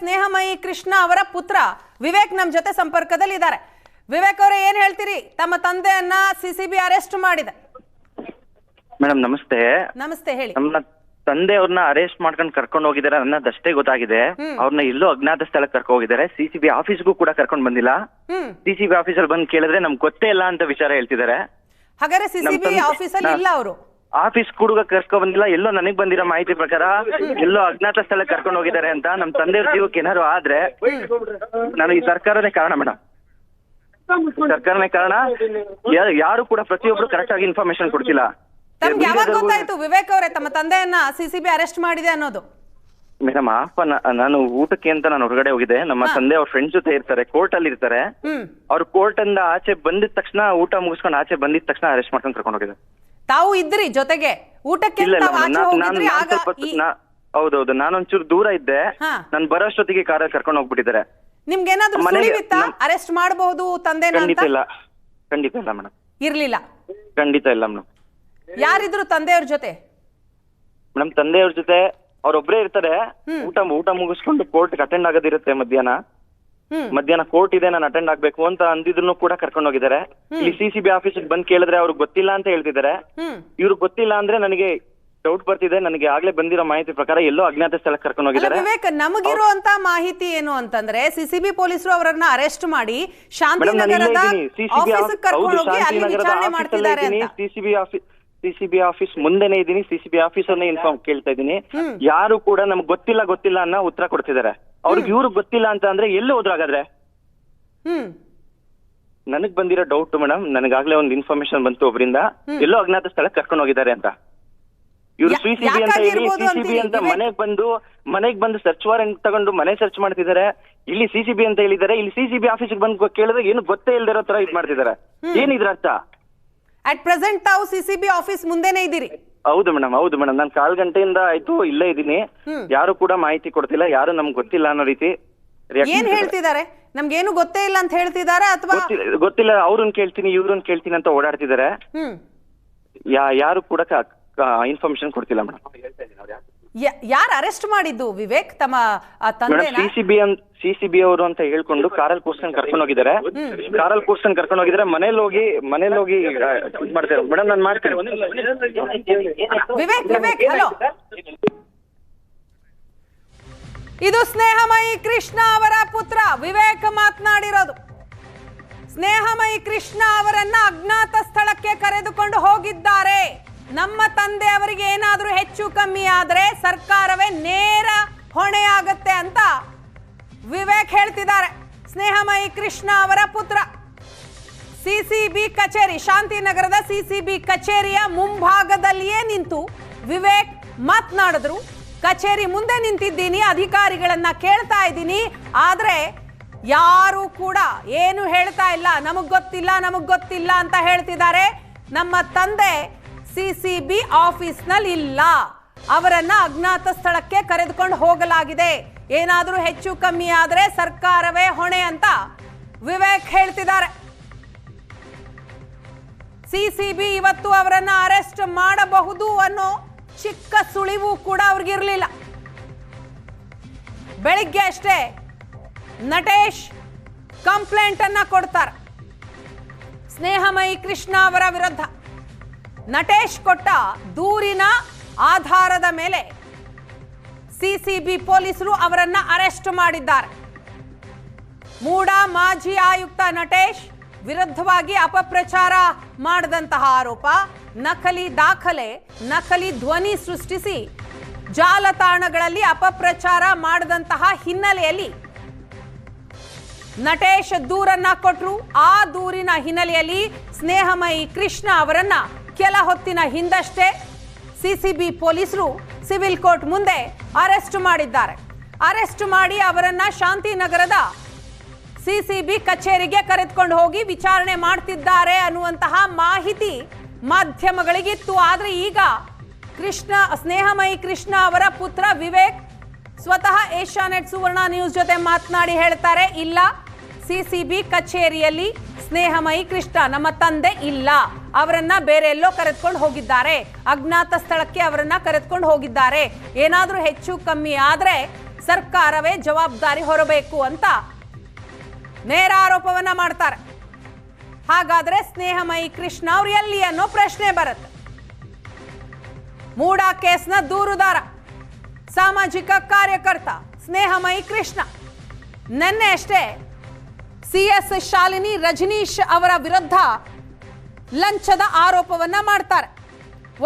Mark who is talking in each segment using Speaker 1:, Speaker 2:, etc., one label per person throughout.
Speaker 1: ಸ್ನೇಹಮಯಿ ಕೃಷ್ಣ ಅವರ ಪುತ್ರ ವಿವೇಕ್ ನಮ್ಮ ಜೊತೆ ಸಂಪರ್ಕದಲ್ಲಿ ಇದ್ದಾರೆ ವಿವೇಕ್ ಅವರೇ ಏನ್ ಹೇಳ್ತೀರಿ? ತಮ್ಮ ತಂದೆಯನ್ನ ಸಿಸಿಬಿ ಅರೆಸ್ಟ್ ಮಾಡಿದೆ.
Speaker 2: ಮೇಡಮ್ ನಮಸ್ತೆ.
Speaker 1: ನಮಸ್ತೆ ಹೇಳಿ.
Speaker 2: ನಮ್ಮ ತಂದೆಯವ್ರನ್ನ ಅರೆಸ್ಟ್ ಮಾಡ್ಕೊಂಡು ಕರ್ಕೊಂಡು ಹೋಗಿದ್ದಾರೆ ಅನ್ನೋದಷ್ಟೇ ಗೊತ್ತಾಗಿದೆ. ಅವ್ರನ್ನ ಎಲ್ಲೋ ಅಜ್ಞಾತ ಸ್ಥಳಕ್ಕೆ ಕರ್ಕೊಂಡು ಹೋಗಿದ್ದಾರೆ. ಸಿಸಿಬಿ ಆಫೀಸ್ಗೂ ಕೂಡ ಕರ್ಕೊಂಡು ಬಂದಿಲ್ಲ. ಸಿಸಿಬಿ ಆಫೀಸರ್ ಬಂದು ಕೇಳಿದ್ರೆ ನಮ್ಗೆ ಗೊತ್ತೇ ಇಲ್ಲ ಅಂತ ವಿಚಾರ ಹೇಳ್ತಿದ್ದಾರೆ.
Speaker 1: ಹಾಗಾದ್ರೆ ಸಿಸಿಬಿ
Speaker 2: ತಂದೆ-
Speaker 1: ಆಫೀಸಲ್ಲಿ ಇಲ್ಲ ಅವರು?
Speaker 2: ಆಫೀಸ್ ಕೂಡ ಕರ್ಕೊ ಬಂದಿಲ್ಲ ಎಲ್ಲೋ ನನಗ್ ಬಂದಿರೋ ಮಾಹಿತಿ ಪ್ರಕಾರ ಎಲ್ಲೋ ಅಜ್ಞಾತ ಸ್ಥಳಕ್ಕೆ ಕರ್ಕೊಂಡು ಹೋಗಿದ್ದಾರೆ ಅಂತ ನಮ್ ತಂದೆಯವ್ರ ಜೀವಕ್ಕೆ ಏನಾದ್ರು ಆದ್ರೆ ನಾನು ಈ ಸರ್ಕಾರನೇ ಕಾರಣ ಮೇಡಮ್ ಸರ್ಕಾರನೇ ಕಾರಣ ಯಾರು ಕೂಡ ಪ್ರತಿಯೊಬ್ರು ಕರೆಕ್ಟ್ ಆಗಿ ಇನ್ಫಾರ್ಮೇಶನ್ ಕೊಡ್ತಿಲ್ಲ.
Speaker 1: ತಮ್ಗೆ ಯಾವಾಗ ಗೊತ್ತಾಯ್ತು ವಿವೇಕ್ ಅವರೇ ತಮ್ಮ ತಂದೆಯನ್ನ ಸಿಸಿಬಿ ಅರೆಸ್ಟ್ ಮಾಡಿದೆ ಅನ್ನೋದು?
Speaker 2: ಮೇಡಮ್ ಆಫ್ ನಾನು ಊಟಕ್ಕೆ ಅಂತ ನಾನು ಹೊರಗಡೆ ಹೋಗಿದ್ದೆ. ನಮ್ಮ ತಂದೆ ಅವ್ರ ಫ್ರೆಂಡ್ಸ್ ಜೊತೆ ಇರ್ತಾರೆ ಕೋರ್ಟ್ ಅಲ್ಲಿ ಇರ್ತಾರೆ. ಅವ್ರ ಕೋರ್ಟ್ ಇಂದ ಆಚೆ ಬಂದಿದ ತಕ್ಷಣ ಊಟ ಮುಗಿಸ್ಕೊಂಡು ಆಚೆ ಬಂದಿದ ತಕ್ಷಣ ಅರೆಸ್ಟ್ ಮಾಡ್ಕೊಂಡು ಕರ್ಕೊಂಡು ಹೋಗಿದ್ದೆ
Speaker 1: ತಾವು ಇದ್ರಿ ಜೊತೆಗೆ. ಊಟಕ್ಕೆ
Speaker 2: ಇಲ್ಲ
Speaker 1: ತಾವು ಆಚೆ ಹೋಗಿದ್ರಿ ಆಗ ಈ-
Speaker 2: ಹೌದೌದು ನಾನೊಂಚೂರು ದೂರ ಇದ್ದೆ.
Speaker 1: ಹಾ.
Speaker 2: ನಾನು ಬರೋಷ್ಟೊತ್ತಿಗೆ ಕಾರ್ ಕರ್ಕೊಂಡು ಹೋಗ್ಬಿಟ್ಟಿದ್ದಾರೆ.
Speaker 1: ನಿಮ್ಗೇನಾದ್ರೂ
Speaker 2: ಮನೆಗೆ-
Speaker 1: ಸುಳಿವಿತ್ತ?
Speaker 2: ನಮ್-
Speaker 1: ಅರೆಸ್ಟ್ ಮಾಡಬಹುದು ತಂದೆ
Speaker 2: ಖಂಡಿತ
Speaker 1: ಅಂತ
Speaker 2: ಇಲ್ಲ. ಖಂಡಿತ ಇಲ್ಲ ಮೇಡಮ್.
Speaker 1: ಇರ್ಲಿಲ್ಲ.
Speaker 2: ಖಂಡಿತ ಇಲ್ಲ ಮೇಡಮ್.
Speaker 1: ಯಾರಿದ್ರು ತಂದೆಯವ್ರ ಜೊತೆ?
Speaker 2: ಮೇಡಮ್ ತಂದೆಯವ್ರ ಜೊತೆ ಅವ್ರೊಬ್ರೇ ಇರ್ತಾರೆ. ಊಟ ಊಟ ಮುಗಿಸ್ಕೊಂಡು ಕೋರ್ಟ್ ಅಟೆಂಡ್ ಆಗೋದಿರುತ್ತೆ ಮಧ್ಯಾಹ್ನ. ಮಧ್ಯಾಹ್ನ ಕೋರ್ಟ್ ಇದೆ ನಾನು ಅಟೆಂಡ್ ಆಗ್ಬೇಕು ಅಂತ ಅಂದಿದ್ರು ಕೂಡ ಕರ್ಕೊಂಡು ಹೋಗಿದ್ದಾರೆ. ಇಲ್ಲಿ ಸಿ ಸಿ ಬಿ ಆಫೀಸ್ ಬಂದ್ ಕೇಳಿದ್ರೆ ಅವ್ರಿಗೆ ಗೊತ್ತಿಲ್ಲ ಅಂತ ಹೇಳ್ತಿದ್ದಾರೆ.
Speaker 1: ಇವ್ರು
Speaker 2: ಇವ್ರಿಗೆ ಗೊತ್ತಿಲ್ಲ ಅಂದ್ರೆ ನನಗೆ ಡೌಟ್ ಬರ್ತಿದೆ ನನಗೆ ಆಗ್ಲೇ ಬಂದಿರೋ ಮಾಹಿತಿ ಪ್ರಕಾರ ಎಲ್ಲೋ ಅಜ್ಞಾತ ಸ್ಥಳಕ್ಕೆ ಕರ್ಕೊಂಡು ಹೋಗಿದ್ದಾರೆ.
Speaker 1: ವಿವೇಕ್ ನಮಗಿರುವಂತ ಮಾಹಿತಿ ಏನು ಅಂತಂದ್ರೆ ಸಿಸಿಬಿ ಪೊಲೀಸರು ಅವರನ್ನ ಅರೆಸ್ಟ್ ಮಾಡಿ ಶಾಂತಿನಗರದ ಅಂತ.
Speaker 2: ಸಿಸಿಬಿ ಆಫೀಸ್ ಸಿಸಿಬಿ ಆಫೀಸ್ ಮುಂದೆನೆ ಇದ್ದೀನಿ. ಸಿಸಿಬಿ ಆಫೀಸರ್ನೇ ಇನ್ಫಾರ್ಮ್ ಕೇಳ್ತಾ ಇದ್ದೀನಿ. ಯಾರು ಕೂಡ ನಮ್ಗೆ ಗೊತ್ತಿಲ್ಲ ಗೊತ್ತಿಲ್ಲ ಅನ್ನೋ ಉತ್ತರ ಕೊಡ್ತಿದ್ದಾರೆ. ಅವ್ರಿಗೆ ಇವ್ರಿಗೆ ಗೊತ್ತಿಲ್ಲ ಅಂತ ಅಂದ್ರೆ ಎಲ್ಲಿ ಹೋದ್ರು ಹಾಗಾದ್ರೆ? ನನಗ್ ಬಂದಿರೋ ಡೌಟ್ ಮೇಡಮ್ ನನಗಾಗ್ಲೇ ಒಂದು ಇನ್ಫಾರ್ಮೇಶನ್ ಬಂತು ಒಬ್ಬರಿಂದ ಎಲ್ಲೋ ಅಜ್ಞಾತ ಸ್ಥಳಕ್ಕೆ ಕರ್ಕೊಂಡು ಹೋಗಿದ್ದಾರೆ ಅಂತ. ಇವ್ರು
Speaker 1: ಸಿ
Speaker 2: ಸಿಸಿಬಿ ಅಂತ ಹೇಳಿ ಸಿಸಿಬಿ ಅಂತ? ಮನೆಗ್ ಬಂದು ಮನೆಗ್ ಬಂದು ಸರ್ಚ್ ವಾರೆಂಟ್ ತಗೊಂಡು ಮನೆ ಸರ್ಚ್ ಮಾಡ್ತಿದ್ದಾರೆ. ಇಲ್ಲಿ ಸಿಸಿಬಿ ಅಂತ ಹೇಳಿದ್ದಾರೆ. ಇಲ್ಲಿ ಸಿಸಿಬಿ ಆಫೀಸ್ಗೆ ಬಂದು ಕೇಳಿದ್ರೆ ಏನು ಗೊತ್ತೇ ಇಲ್ದಿರೋ ತರ ಇದ್ ಮಾಡ್ತಿದ್ದಾರೆ. ಏನಿದ್ರ ಅರ್ಥ
Speaker 1: ಅಟ್ ಪ್ರೆಸೆಂಟ್ ತಾವು ಸಿಸಿಬಿ ಆಫೀಸ್ ಮುಂದೆನೇ ಇದ್ದೀರಿ.
Speaker 2: ಹೌದು ಮೇಡಮ್ ಹೌದು ಮೇಡಮ್. ನಾನು ಕಾಲ್ ಗಂಟೆಯಿಂದ ಆಯ್ತು ಇಲ್ಲೇ ಇದ್ದೀನಿ. ಯಾರು ಕೂಡ ಮಾಹಿತಿ ಕೊಡ್ತಿಲ್ಲ ಯಾರು ನಮ್ಗೆ ಗೊತ್ತಿಲ್ಲ ಅನ್ನೋ ರೀತಿ
Speaker 1: ಏನ್
Speaker 2: ಮಾಡ್ತಿದ್ದಾರೆ.
Speaker 1: ಹೇಳ್ತಿದ್ದಾರೆ? ನಮ್ಗೇನು ಗೊತ್ತೇ ಇಲ್ಲ ಅಂತ ಹೇಳ್ತಿದ್ದಾರೆ ಅಥವಾ
Speaker 2: ಗೊತ್ತಿಲ್ಲ ಗೊತ್ತಿಲ್ಲ ಅವ್ರನ್ನ ಕೇಳ್ತೀನಿ ಇವ್ರನ್ನ ಕೇಳ್ತೀನಿ ಅಂತ ಓಡಾಡ್ತಿದ್ದಾರೆ
Speaker 1: ಹ್ಮ್.
Speaker 2: ಯಾ ಯಾರು ಕೂಡ ಇನ್ಫಾರ್ಮೇಶನ್ ಕೊಡ್ತಿಲ್ಲ ಮೇಡಮ್.
Speaker 1: ಯಾರು ಅರೆಸ್ಟ್ ಮಾಡಿದ್ದು? ವಿವೇಕ್ ತಮ್ಮ ಆ,
Speaker 2: ಸಿಸಿಬಿ
Speaker 1: ತಂದೆನ
Speaker 2: ಸಿ ಸಿ ಬಿ ಅಂತ ಸಿ ಸಿ ಬಿ ಅವರು ಅಂತ ಹೇಳ್ಕೊಂಡು ಕಾರಲ್ ಕೂರ್ಸ್ಕೊಂಡು ಕರ್ಕೊಂಡು ಹೋಗಿದ್ದಾರೆ. ಕಾರಲ್ ಕೂರ್ಸ್ಕೊಂಡು ಕರ್ಕೊಂಡು ಹೋಗಿದ್ರೆ ಮನೇಲಿ ಹೋಗಿ ಮನೇಲಿ ಹೋಗಿ ಮಾಡ್ತಾರೆ ಮೇಡಮ್ ನಾನು ಮಾಡ್ತೀನಿ.
Speaker 1: ವಿವೇಕ್ ವಿವೇಕ್ ಹಲೋ. ಇದು ಸ್ನೇಹಮಯಿ ಕೃಷ್ಣ ಅವರ ಪುತ್ರ. ವಿವೇಕ್ ಮಾತನಾಡಿರೋದು. ಸ್ನೇಹಮಯಿ ಕೃಷ್ಣ ಅವರನ್ನ ಅಜ್ಞಾತ ಸ್ಥಳಕ್ಕೆ ಕರೆದುಕೊಂಡು ಹೋಗಿದ್ದಾರೆ. ನಮ್ಮ ತಂದೆ ಅವರಿಗೆ ಏನಾದರೂ ಹೆಚ್ಚು ಕಮ್ಮಿ ಆದರೆ ಸರ್ಕಾರವೇ ನೇರ ಹೊಣೆಯಾಗತ್ತೆ ಅಂತ ವಿವೇಕ್ ಹೇಳ್ತಿದ್ದಾರೆ. ಸ್ನೇಹಮಯಿ ಕೃಷ್ಣ ಅವರ ಪುತ್ರ. ಸಿಸಿಬಿ ಕಚೇರಿ, ಶಾಂತಿನಗರದ ಸಿಸಿಬಿ ಕಚೇರಿಯ ಮುಂಭಾಗದಲ್ಲಿಯೇ ನಿಂತು ವಿವೇಕ್ ಮಾತನಾಡಿದ್ರು. ಕಚೇರಿ ಮುಂದೆ ನಿಂತಿದ್ದೀನಿ, ಅಧಿಕಾರಿಗಳನ್ನ ಕೇಳ್ತಾ ಇದ್ದೀನಿ. ಆದರೆ ಯಾರು ಕೂಡ ಏನು ಹೇಳ್ತಾ ಇಲ್ಲ, ನಮಗ್ ಗೊತ್ತಿಲ್ಲ ನಮಗ್ ಗೊತ್ತಿಲ್ಲ ಅಂತ ಹೇಳ್ತಿದ್ದಾರೆ. ನಮ್ಮ ತಂದೆ ಸಿಸಿಬಿ ಆಫೀಸ್ನಲ್ಲಿ ಇಲ್ಲ. ಅವರನ್ನ ಅಜ್ಞಾತ ಸ್ಥಳಕ್ಕೆ ಕರೆದುಕೊಂಡು ಹೋಗಲಾಗಿದೆ. ಏನಾದರೂ ಹೆಚ್ಚು ಕಮ್ಮಿ ಆದರೆ ಸರ್ಕಾರವೇ ಹೊಣೆ ಅಂತ ವಿವೇಕ್ ಹೇಳ್ತಿದ್ದಾರೆ. ಸಿಸಿಬಿ ಇವತ್ತು ಅವರನ್ನ ಅರೆಸ್ಟ್ ಮಾಡಬಹುದು ಅನ್ನೋ ಚಿಕ್ಕ ಸುಳಿವು ಕೂಡ ಅವ್ರಿಗಿರ್ಲಿಲ್ಲ. ಬೆಳಿಗ್ಗೆ ಅಷ್ಟೇ ನಟೇಶ್ ಕಂಪ್ಲೇಂಟ್ ಅನ್ನ ಕೊಡ್ತಾರೆ. ಸ್ನೇಹಮಯಿ ಕೃಷ್ಣ ಅವರ ವಿರುದ್ಧ. ನಟೇಶ್ ಕೊಟ್ಟ ದೂರಿನ ಆಧಾರದ ಮೇಲೆ ಸಿಸಿಬಿ ಪೊಲೀಸರು ಅವರನ್ನ ಅರೆಸ್ಟ್ ಮಾಡಿದ್ದಾರೆ. ಮೂಡ ಮಾಜಿ ಆಯುಕ್ತ ನಟೇಶ್ ವಿರುದ್ಧವಾಗಿ ಅಪಪ್ರಚಾರ ಮಾಡಿದಂತಹ ಆರೋಪ, ನಕಲಿ ದಾಖಲೆ, ನಕಲಿ ಧ್ವನಿ ಸೃಷ್ಟಿಸಿ ಜಾಲತಾಣಗಳಲ್ಲಿ ಅಪಪ್ರಚಾರ ಮಾಡಿದಂತಹ ಹಿನ್ನೆಲೆಯಲ್ಲಿ ನಟೇಶ್ ದೂರನ್ನ ಕೊಟ್ಟರು ಆ ದೂರಿನ ಹಿನ್ನೆಲೆಯಲ್ಲಿ ಸ್ನೇಹಮಯಿ ಕೃಷ್ಣ ಅವರನ್ನ ಕೆಲ ಹೊತ್ತಿನ ಹಿಂದಷ್ಟೇ ಸಿಸಿಬಿ ಪೊಲೀಸರು ಸಿವಿಲ್ ಕೋರ್ಟ್ ಮುಂದೆ ಅರೆಸ್ಟ್ ಮಾಡಿದ್ದಾರೆ. ಅರೆಸ್ಟ್ ಮಾಡಿ ಅವರನ್ನ ಶಾಂತಿನಗರದ ಸಿಸಿಬಿ ಕಚೇರಿಗೆ ಕರೆದುಕೊಂಡು ಹೋಗಿ ವಿಚಾರಣೆ ಮಾಡ್ತಿದ್ದಾರೆ ಅನ್ನುವಂತಹ ಮಾಹಿತಿ ಮಾಧ್ಯಮಗಳಿಗಿತ್ತು. ಆದರೆ ಈಗ ಕೃಷ್ಣ, ಸ್ನೇಹಮಯಿ ಕೃಷ್ಣ ಅವರ ಪುತ್ರ ವಿವೇಕ್ ಸ್ವತಃ ಏಷ್ಯಾನೆಟ್ ಸುವರ್ಣ ನ್ಯೂಸ್ ಜೊತೆ ಮಾತನಾಡಿ ಹೇಳ್ತಾರೆ, ಇಲ್ಲ, ಸಿಸಿಬಿ ಕಚೇರಿಯಲ್ಲಿ ಸ್ನೇಹಮಯಿ ಕೃಷ್ಣ ನಮ್ಮ ತಂದೆ ಇಲ್ಲ. ಅವರನ್ನ ಬೇರೆ ಎಲ್ಲೋ ಕರೆದುಕೊಂಡು ಹೋಗಿದ್ದಾರೆ. ಅಜ್ಞಾತ ಸ್ಥಳಕ್ಕೆ ಅವರನ್ನ ಕರೆದುಕೊಂಡು ಹೋಗಿದ್ದಾರೆ. ಏನಾದರೂ ಹೆಚ್ಚು ಕಮ್ಮಿ ಆದ್ರೆ ಸರ್ಕಾರವೇ ಜವಾಬ್ದಾರಿ ಹೊರಬೇಕು ಅಂತ ನೇರ ಆರೋಪವನ್ನ ಮಾಡ್ತಾರೆ. ಹಾಗಾದ್ರೆ ಸ್ನೇಹಮಯಿ ಕೃಷ್ಣ ಅವ್ರು ಎಲ್ಲಿ ಅನ್ನೋ ಪ್ರಶ್ನೆ ಬರುತ್ತೆ. ಮೂಡಾ ಕೇಸ್ನ ದೂರುದಾರ, ಸಾಮಾಜಿಕ ಕಾರ್ಯಕರ್ತ ಸ್ನೇಹಮಯಿ ಕೃಷ್ಣ. ನಿನ್ನೆ ಅಷ್ಟೇ ಸಿ ಎಸ್ ಶಾಲಿನಿ ರಜನೀಶ್ ಅವರ ವಿರುದ್ಧ ಲಂಚದ ಆರೋಪವನ್ನ ಮಾಡ್ತಾರೆ.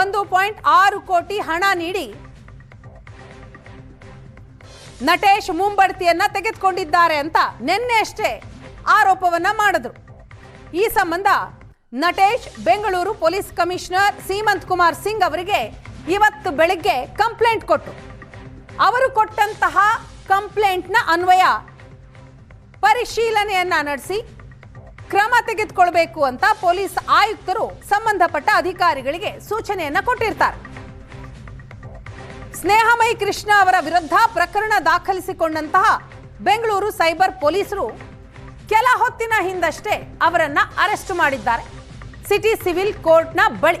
Speaker 1: ಒಂದು ಪಾಯಿಂಟ್ ಆರು ಕೋಟಿ ಹಣ ನೀಡಿ ನಟೇಶ್ ಮುಂಬಡ್ತಿಯನ್ನ ತೆಗೆದುಕೊಂಡಿದ್ದಾರೆ ಅಂತ ನಿನ್ನೆ ಅಷ್ಟೇ ಆರೋಪವನ್ನ ಮಾಡಿದ್ರು. ಈ ಸಂಬಂಧ ನಟೇಶ್, ಬೆಂಗಳೂರು ಪೊಲೀಸ್ ಕಮಿಷನರ್ ಸೀಮಂತ್ ಕುಮಾರ್ ಸಿಂಗ್ ಅವರಿಗೆ ಇವತ್ತು ಬೆಳಿಗ್ಗೆ ಕಂಪ್ಲೇಂಟ್ ಕೊಟ್ಟು ಅವರು ಕೊಟ್ಟಂತಹ ಕಂಪ್ಲೇಂಟ್ನ ಅನ್ವಯ ಪರಿಶೀಲನೆಯನ್ನ ನಡೆಸಿ ಕ್ರಮ ತೆಗೆದುಕೊಳ್ಬೇಕು ಅಂತ ಪೊಲೀಸ್ ಆಯುಕ್ತರು ಸಂಬಂಧಪಟ್ಟ ಅಧಿಕಾರಿಗಳಿಗೆ ಸೂಚನೆಯನ್ನ ಕೊಟ್ಟಿರ್ತಾರೆ. ಸ್ನೇಹಮಯಿ ಕೃಷ್ಣ ಅವರ ವಿರುದ್ಧ ಪ್ರಕರಣ ದಾಖಲಿಸಿಕೊಂಡಂತಹ ಬೆಂಗಳೂರು ಸೈಬರ್ ಪೊಲೀಸರು ಕೆಲ ಹೊತ್ತಿನ ಹಿಂದಷ್ಟೇ ಅವರನ್ನ ಅರೆಸ್ಟ್ ಮಾಡಿದ್ದಾರೆ. ಸಿಟಿ ಸಿವಿಲ್ ಕೋರ್ಟ್ನ ಬಳಿ.